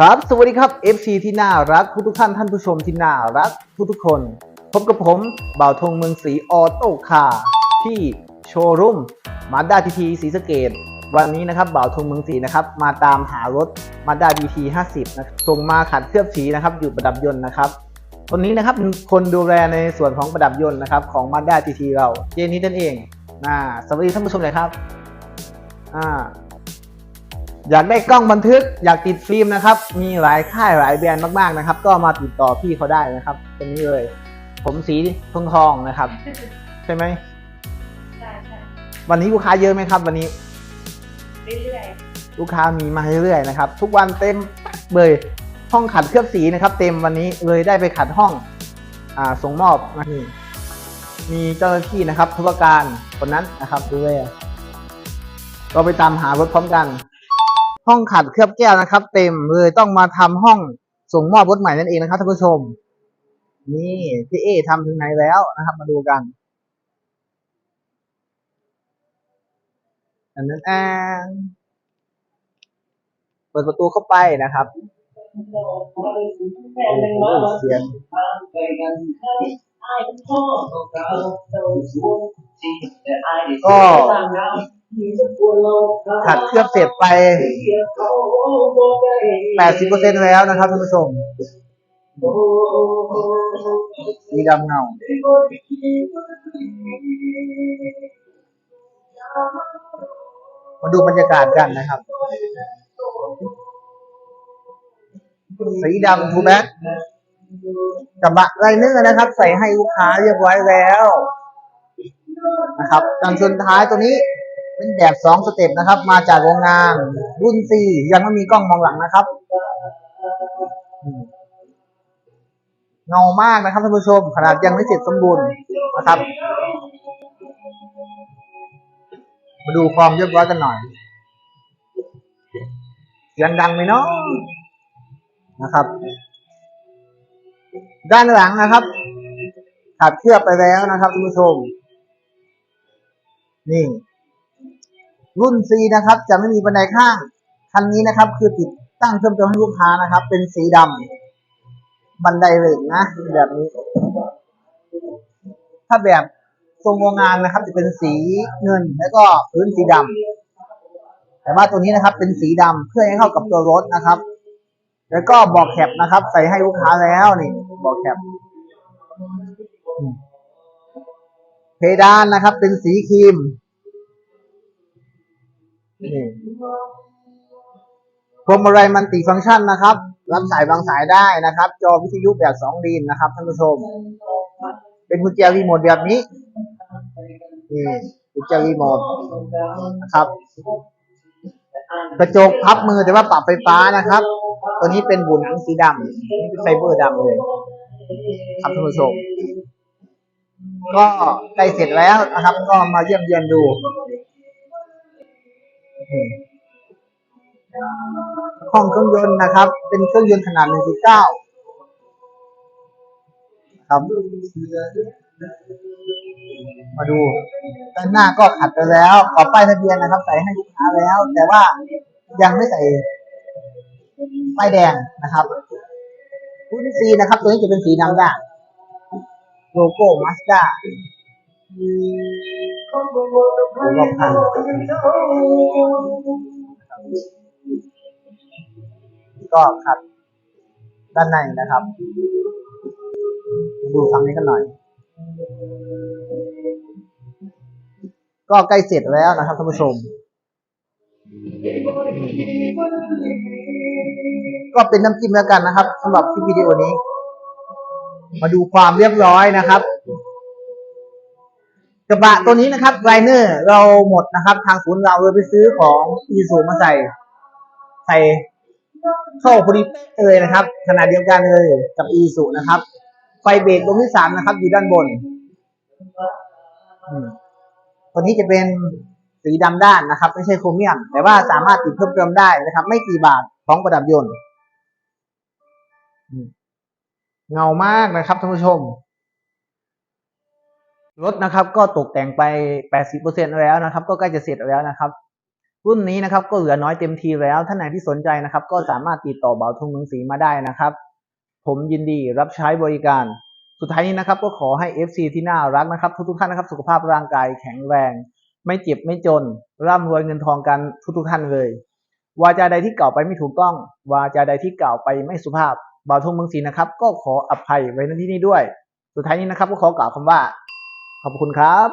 ครับ สวัสดีครับ FC ที่น่ารักทุกทุกท่านท่านผู้ชมที่น่ารักทุกทุกๆคน พบกับผมบ่าวธงเมืองศรีออโต้คาร์ที่โชว์รูมมาด้าทีทีศรีสเกดวันนี้นะครับบ่าวธงเมืองศรีนะครับ มาตามหารถมาด้าดีที50นะครับส่งมาขัดเคลือบสีนะครับ อยู่ประดับยนต์นะครับคนนี้นะครับเป็นคนดูแลในส่วนของประดับยนต์นะครับ ของมาด้าทีทีเราเจนนี้นั่นเองอ่าสวัสดีท่านผู้ชมเลยครับอ่า อยากได้กล้องบันทึก อยากติดฟิล์มนะครับ มีหลายค่ายหลายแบรนด์มากๆนะครับ ก็มาติดต่อพี่เขาได้นะครับตรงนี้เลย ผมสีทองทองๆนะครับ ใช่ไหมใช่ใช่วันนี้ลูกค้าเยอะไหมครับ วันนี้ เรื่อยลูกค้ามีมาเรื่อยๆนะครับ ทุกวันเต็มเลยห้องขัดเคลือบสีนะครับ เต็มวันนี้เลยได้ไปขัดห้องอ่าส่งมอบนะนี่มีเจ้าหน้าที่นะครับธุรการคนนั้นนะครับดูเลยเราไปตามหารถพร้อมกัน ห้องขัดเคลือบแก้วนะครับ เต็มเลยต้องมาทำห้องส่งมอบรถใหม่นั่นเองนะครับท่านผู้ชม นี่พี่เอทำถึงไหนแล้วนะครับ มาดูกันอันนั้นแอนเปิดประตูเข้าไปนะครับโอ้โหเสียงก็ ขัดเคลือบเสร็จไป80%แล้วนะครับท่านผู้ชมสีดำเงามาดูบรรยากาศกันนะครับ สีดำทูแบ็กกระบะไรเนื้อนะครับ ใส่ให้ลูกค้าเรียบร้อยแล้ว นะครับกันสุดท้ายตัวนี้ เป็นแบบสองสเต็ปนะครับ มาจากโรงงานรุ่นสี่ยังไม่มีกล้องมองหลังนะครับเงามากนะครับท่านผู้ชม ขนาดยังไม่เสร็จสมบูรณ์นะครับ มาดูความเรียบร้อยกันหน่อยเสียงดังไหมเนาะนะครับ ด้านหลังนะครับขัดเคลือบไปแล้วนะครับท่านผู้ชมนี่ รุ่น C นะครับ จะไม่มีบันไดข้าง คันนี้นะครับ คือติดตั้งเพิ่มเติมให้ลูกค้านะครับ เป็นสีดำบันไดเหล็กนะ แบบนี้ ถ้าแบบทรงโรงงานนะครับ จะเป็นสีเงินแล้วก็พื้นสีดำแต่ว่าตัวนี้นะครับ เป็นสีดำเพื่อให้เข้ากับตัวรถนะครับ แล้วก็บอกแคปนะครับ ใส่ให้ลูกค้าแล้วนี่บอกแคปเพดานนะครับ เป็นสีครีม นี่พวงมาลัยมันติฟังก์ชันนะครับ รับสายวางสายได้นะครับ จอวิทยุแบบสองลีนนะครับท่านผู้ชม เป็นกุญแจรีโมทแบบนี้นี่กุญแจรีโมทนะครับกระจกพับมือแต่ว่าปรับไฟฟ้านะครับ ตัวนี้เป็นบุหนังสีดำนี่เป็นไฟเบอร์ดำเลยครับท่านผู้ชม ก็ใกล้เสร็จแล้วนะครับ ก็มาเยี่ยมเยียนดู ห้องเครื่องยนต์นะครับ เป็นเครื่องยนต์ขนาด 1.9 ครับ มาดูด้านหน้าก็ขัดไปแล้วขอป้ายทะเบียนนะครับ ใส่ให้ลูกค้าแล้ว แต่ว่ายังไม่ใส่ป้ายแดงนะครับรุ่นซีนะครับ ตัวนี้จะเป็นสีดำด่างโลโก้มาสด้า ดูรอบคันก็ขัดด้านในนะครับ ดูฝั่งนี้กันหน่อย ก็ใกล้เสร็จแล้วนะครับท่านผู้ชม ก็เป็นน้ำจิ้มแล้วกันนะครับสำหรับคลิปวิดีโอนี้ มาดูความเรียบร้อยนะครับ กระบะตัวนี้นะครับไลเนอร์เราหมดนะครับ ทางศูนย์เราเลยไปซื้อของอีซูมาใส่ ใส่เข้าพอดีเป๊ะเลยนะครับ ขนาดเดียวกันเลยกับอีซูนะครับ ไฟเบรกตรงที่สามนะครับ อยู่ด้านบนตัวนี้จะเป็นสีดำด้านนะครับ ไม่ใช่โครเมียม แต่ว่าสามารถติดเพิ่มเติมได้นะครับ ไม่กี่บาทของประดับยนต์เงามากนะครับท่านผู้ชม รถนะครับก็ตกแต่งไป 80%แล้วนะครับ ก็ใกล้จะเสร็จแล้วนะครับ รุ่นนี้นะครับก็เหลือน้อยเต็มทีแล้วท่านไหนที่สนใจนะครับ ก็สามารถติดต่อเบาทุ่งเมืองศรีมาได้นะครับ ผมยินดีรับใช้บริการ สุดท้ายนี้นะครับ ก็ขอให้ FC ที่น่ารักนะครับ ทุกๆท่านนะครับ สุขภาพร่างกายแข็งแรง ไม่เจ็บไม่จน ร่ำรวยเงินทองกันทุกๆท่านเลยวาจาใดที่กล่าวไปไม่ถูกต้อง วาจาใดที่กล่าวไปไม่สุภาพเบาทุ่งเมืองศรีนะครับ ก็ขออภัยไว้ในที่นี้ด้วย สุดท้ายนี้นะครับก็ขอกล่าวคำว่า ขอบคุณครับ